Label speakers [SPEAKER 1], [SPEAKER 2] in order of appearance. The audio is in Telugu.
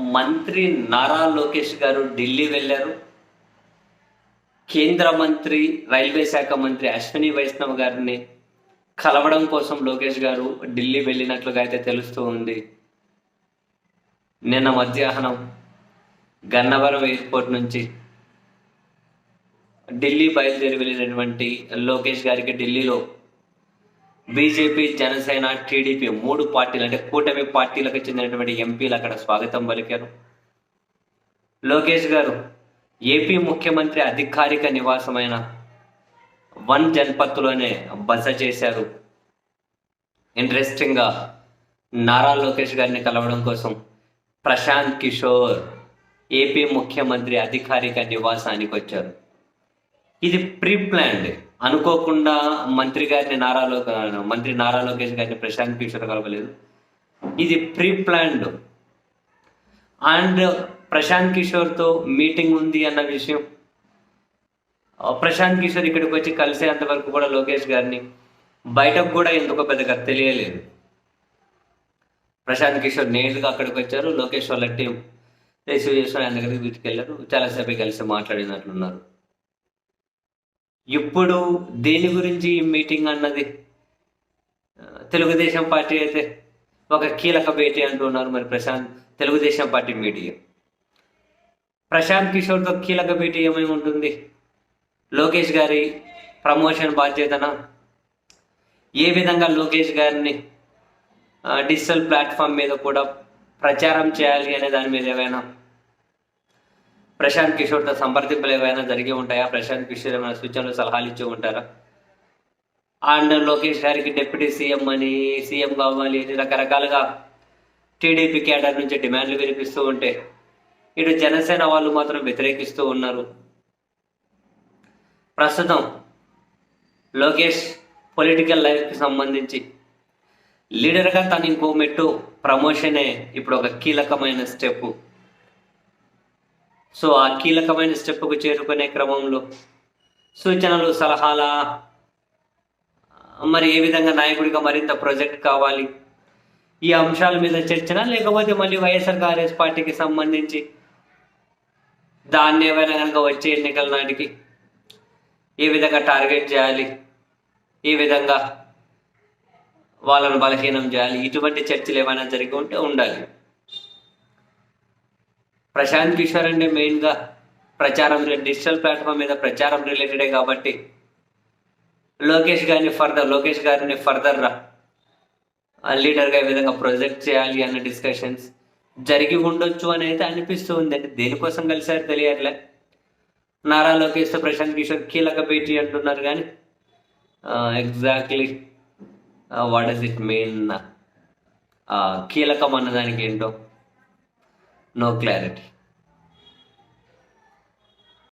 [SPEAKER 1] మంత్రి నారా లోకేష్ గారు ఢిల్లీ వెళ్ళారు. కేంద్ర మంత్రి రైల్వే శాఖ మంత్రి అశ్విని వైష్ణవ్ గారిని కలవడం కోసం లోకేష్ గారు ఢిల్లీ వెళ్ళినట్లుగా అయితే తెలుస్తూ ఉంది. నిన్న మధ్యాహ్నం గన్నవరం ఎయిర్పోర్ట్ నుంచి ఢిల్లీ బయలుదేరి వెళ్ళినటువంటి లోకేష్ గారికి ఢిల్లీలో బీజేపీ జనసేన టీడీపీ మూడు పార్టీలు అంటే కూటమి పార్టీలకు చెందినటువంటి ఎంపీలు అక్కడ స్వాగతం పలికారు. లోకేష్ గారు ఏపీ ముఖ్యమంత్రి అధికారిక నివాసమైన వన్ జన్పత్తులోనే బస చేశారు. ఇంట్రెస్టింగ్గా నారా లోకేష్ గారిని కలవడం కోసం ప్రశాంత్ కిషోర్ ఏపీ ముఖ్యమంత్రి అధికారిక నివాసానికి వచ్చారు. ఇది ప్రీ ప్లాన్డ్ అనుకోకుండా మంత్రి గారిని నారాలో మంత్రి నారా లోకేష్ గారిని ప్రశాంత్ కిషోర్ కలవలేదు. ఇది ప్రీ ప్లాన్డ్ అండ్ ప్రశాంత్ కిషోర్తో మీటింగ్ ఉంది అన్న విషయం. ప్రశాంత్ కిషోర్ ఇక్కడికి వచ్చి కలిసేంత వరకు కూడా లోకేష్ గారిని బయటకు కూడా ఎందుకో పెద్దగా తెలియలేదు. ప్రశాంత్ కిషోర్ నేరుగా అక్కడికి వచ్చారు. లోకేష్ వాళ్ళ టీం రిసీవ్ చేసుకుని ఆయన దగ్గరికి తీసుకెళ్ళారు. చాలాసేపు కలిసి మాట్లాడినట్లున్నారు. ఇప్పుడు దేని గురించి ఈ మీటింగ్ అన్నది? తెలుగుదేశం పార్టీ అయితే ఒక కీలక భేటీ అంటున్నారు మరి ప్రశాంత్ తెలుగుదేశం పార్టీ మీడియా. ప్రశాంత్ కిషోర్తో కీలక భేటీ ఏమై ఉంటుంది? లోకేష్ గారి ప్రమోషన్ బాధ్యతన? ఏ విధంగా లోకేష్ గారిని డిజిటల్ ప్లాట్ఫామ్ మీద కూడా ప్రచారం చేయాలి అనే దాని మీద ఏమైనా ప్రశాంత్ కిషోర్తో సంప్రదింపులు ఏమైనా జరిగి ఉంటాయా? ప్రశాంత్ కిషోర్ ఏమైనా సూచనలు సలహాలు ఇచ్చి ఉంటారా? అండ్ లోకేష్ గారికి డిప్యూటీ సీఎం అని సీఎం కావాలి అని రకరకాలుగా టీడీపీ క్యాడర్ నుంచి డిమాండ్లు వినిపిస్తూ ఉంటే ఇటు జనసేన వాళ్ళు మాత్రం వ్యతిరేకిస్తూ ఉన్నారు. ప్రస్తుతం లోకేష్ పొలిటికల్ లైఫ్కి సంబంధించి లీడర్గా తను ఇంకో మెట్టు ప్రమోషనే ఇప్పుడు ఒక కీలకమైన స్టెప్ సో ఆ కీలకమైన స్టెప్కు చేరుకునే క్రమంలో సూచనలు సలహాల? మరి ఏ విధంగా నాయకుడిగా మరింత ప్రొజెక్ట్ కావాలి? ఈ అంశాల మీద చర్చన? లేకపోతే మళ్ళీ వైఎస్ఆర్ కాంగ్రెస్ పార్టీకి సంబంధించి దాన్ని ఏమైనా కనుక వచ్చే ఎన్నికల నాటికి ఏ విధంగా టార్గెట్ చేయాలి? ఏ విధంగా వాళ్ళను బలహీనం చేయాలి? ఇటువంటి చర్చలు ఏమైనా జరిగి ఉంటే ఉండాలి. ప్రశాంత్ కిషోర్ అంటే మెయిన్గా ప్రచారం డిజిటల్ ప్లాట్ఫామ్ మీద ప్రచారం రిలేటెడే కాబట్టి. లోకేష్ గారిని ఫర్దర్ లోకేష్ గారిని ఫర్దర్ లీడర్గా ఈ విధంగా ప్రొజెక్ట్ చేయాలి అన్న డిస్కషన్స్ జరిగి ఉండొచ్చు అని అయితే అనిపిస్తూ ఉంది అంటే దేనికోసం కలిసారు తెలియట్లే. నారా లోకేష్తో ప్రశాంత్ కిషోర్ కీలక భేటీ అంటున్నారు కానీ exactly what does it mean కీలకం అన్నదానికి ఏంటో. no clarity.